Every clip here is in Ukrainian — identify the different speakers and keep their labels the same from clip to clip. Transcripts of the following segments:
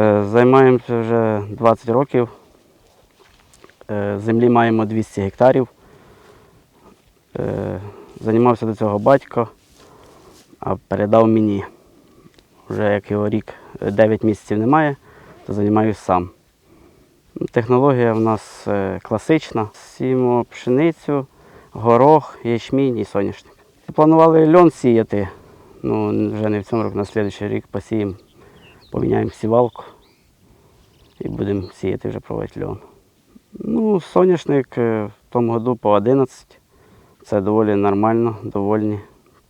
Speaker 1: Е, Займаємося вже 20 років. Е, Землі маємо 200 гектарів. Е, Займався до цього батько, а передав мені. Вже як його рік 9 місяців немає, то займаюся сам. Технологія в нас класична. Сіємо пшеницю, горох, ячмінь і соняшник. Планували льон сіяти. Ну, вже не в цьому році, на наступний рік посіємо, поміняємо сівалку і будемо сіяти вже проводити льон. Ну, соняшник е, в тому году по 11. Це доволі нормально, довольні.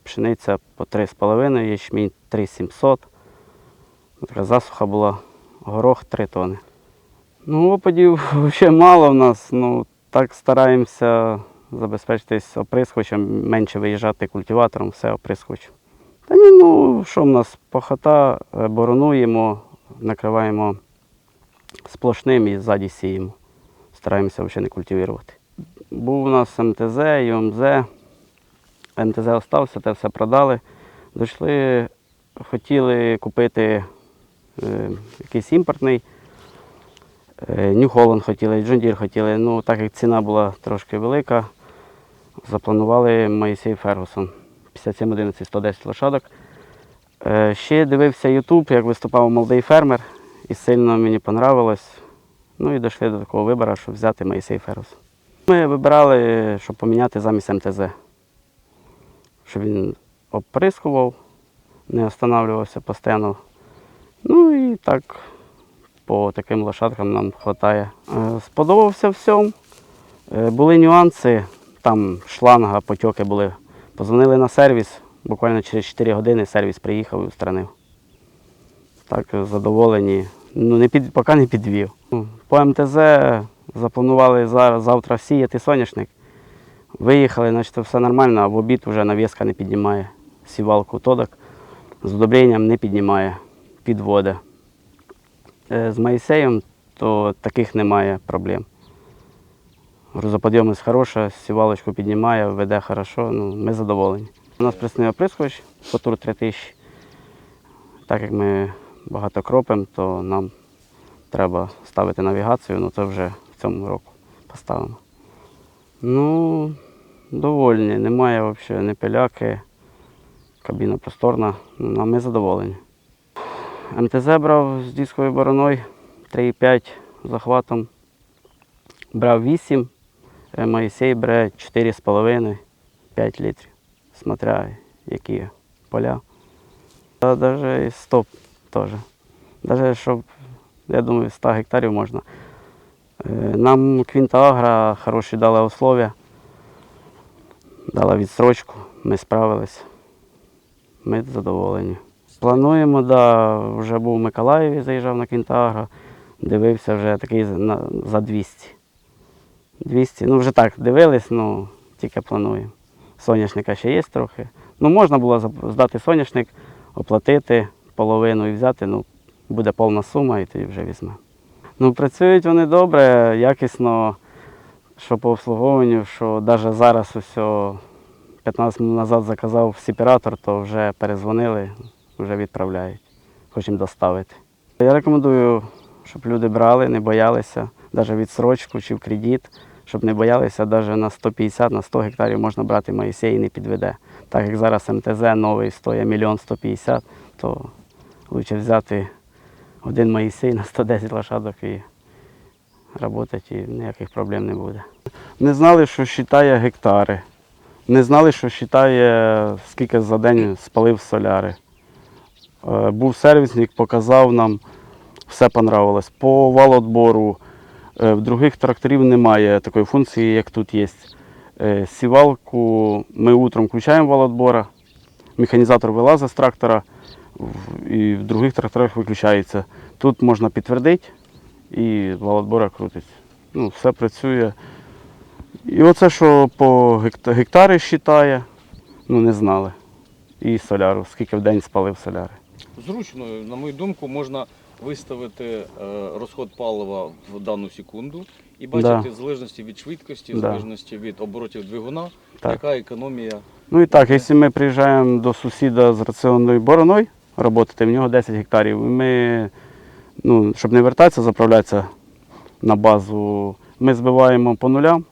Speaker 1: Пшениця по 3,5, ячмінь 3,700. Така засуха була, горох 3 тони. Ну, опадів взагалі мало в нас. Ну, так стараємося забезпечитись оприскувачем, менше виїжджати культиватором, все оприскувач. Та ні, ну що в нас, похота, е, боронуємо, накриваємо сплошним і ззаді сіємо. Стараємося взагалі не культивувати. Був у нас МТЗ, ЮМЗ. МТЗ залишився, те все продали. Дійшли, хотіли купити е, якийсь імпортний. Нью Холланд хотіли, Джон Дір хотіли. Ну, так як ціна була трошки велика, запланували Моїсей Фергусон 5711 110 лошадок. Е, Ще дивився YouTube, як виступав молодий фермер, і сильно мені понравилось. Ну і дійшли до такого вибору, щоб взяти Моїсей Фергусон. Ми вибирали, щоб поміняти замість МТЗ, щоб він оприскував, не останавливався постійно. Ну і так по таким лошадкам нам вистачає. Е, Сподобався всьому. Е, Були нюанси, там шланга, потьоки були. Позвонили на сервіс, буквально через 4 години сервіс приїхав і устранив. Так, задоволені. Ну, не під, поки не підвів. По МТЗ запланували завтра сіяти соняшник. Виїхали, значить все нормально, а в обід вже навіска не піднімає. Сівалку тодок з удобренням не піднімає, підводи. Е, З Моїсеєм то таких немає проблем. Грузоподйомність хороша, сівалочку піднімає, веде хорошо, ну, ми задоволені. У нас присний оприскувач Фотур 3000. Так як ми багато кропимо, то нам треба ставити навігацію, ну це вже в цьому року поставимо. Ну, довольні, немає взагалі ні пиляки, кабіна просторна, ну, ми задоволені. МТЗ брав з дисковою бороною 3,5 захватом. Брав 8, е, Моїсей бере 4,5-5 літрів, смотря які поля. Та навіть і 100 теж. Навіть щоб, я думаю, 100 гектарів можна. Е, Нам Квінта Агра хороші дала условия, дала відстрочку, ми справилися. Ми задоволені. Плануємо, да, вже був в Миколаєві, заїжджав на Квінтагро, дивився вже такий за 200. 200, ну вже так дивились, ну тільки плануємо. Соняшника ще є трохи. Ну можна було здати соняшник, оплатити половину і взяти, ну буде повна сума і тоді вже візьмемо. Ну працюють вони добре, якісно, що по обслуговуванню, що навіть зараз усе 15 минут назад заказав сепаратор, то вже перезвонили, вже відправляють. Хочемо доставити. Я рекомендую, щоб люди брали, не боялися, навіть відсрочку чи в кредит, щоб не боялися, навіть на 150, на 100 гектарів можна брати Моїсей і не підведе. Так як зараз МТЗ новий стоїть мільйон 150, то краще взяти один Моїсей на 110 лошадок і працювати, і ніяких проблем не буде. Не знали, що вважає гектари. Не знали, що вважає, скільки за день спалив соляри. Е, Був сервісник, показав нам, все понравилось. По валотбору е, в других тракторів немає такої функції, як тут є. Е, Сівалку ми утром включаємо валотбора, механізатор вилазить з трактора, і в других тракторах виключається. Тут можна підтвердити і валотбора крутить. Ну, все працює. І оце, що по гектари вважає, ну не знали. І соляру, скільки в день спалив соляри.
Speaker 2: Зручно, на мою думку, можна виставити е, розход палива в дану секунду і бачити
Speaker 1: Да.
Speaker 2: в залежності від швидкості, в
Speaker 1: Да.
Speaker 2: залежності від оборотів двигуна,
Speaker 1: Так.
Speaker 2: яка економія.
Speaker 1: Ну і так, якщо ми приїжджаємо до сусіда з раціонною бороною, роботати, в нього 10 гектарів, і ми ну, щоб не вертатися, заправлятися на базу, ми збиваємо по нулям,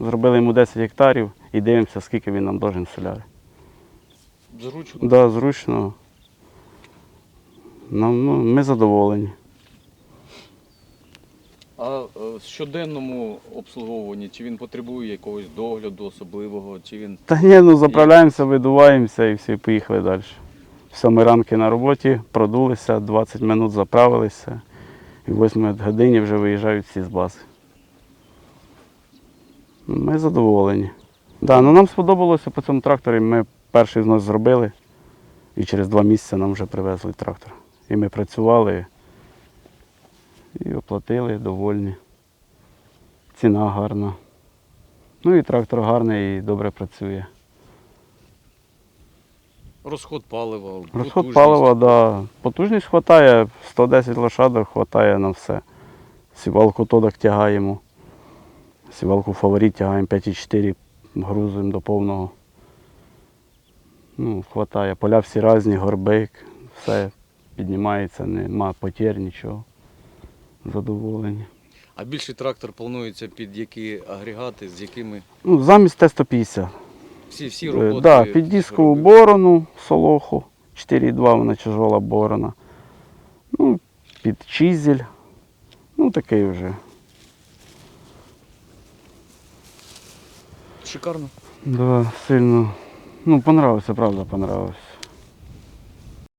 Speaker 1: зробили йому 10 гектарів і дивимося, скільки він нам должен соляри.
Speaker 2: Зручно.
Speaker 1: Да, зручно. Нам, ну, ми задоволені.
Speaker 2: А е, в щоденному обслуговуванні, чи він потребує якогось догляду особливого, чи він
Speaker 1: Та ні, ну заправляємося, видуваємося і все, і поїхали далі. Ми ранки на роботі, продулися, 20 минут заправилися, і в 8 годині вже виїжджають всі з бази. Ми задоволені. Да, ну нам сподобалося по цьому тракторі. Ми перший знос зробили, і через два місяці нам вже привезли трактор. І ми працювали і оплатили, довольні. Ціна гарна. Ну і трактор гарний і добре працює.
Speaker 2: розход палива,
Speaker 1: Розход
Speaker 2: потужність?
Speaker 1: палива, да. Потужність вистачає, 110 лошадок вистачає на все. Сівалку тодок тягаємо. Сівалку фаворит тягаємо 5,4, грузуємо до повного. Ну, хватає. Поля всі різні, горбик, все піднімається, нема потір, нічого. Задоволені.
Speaker 2: А більший трактор планується під які агрегати, з якими
Speaker 1: Ну, замість Т-150.
Speaker 2: всі, всі
Speaker 1: Е,
Speaker 2: роботи.
Speaker 1: Да, під дискову борону солоху, 4,2 вона тяжола борона. Ну, під чизель. Ну, такий вже.
Speaker 2: Шикарно.
Speaker 1: Да, сильно. Ну, понравився, правда, понравився.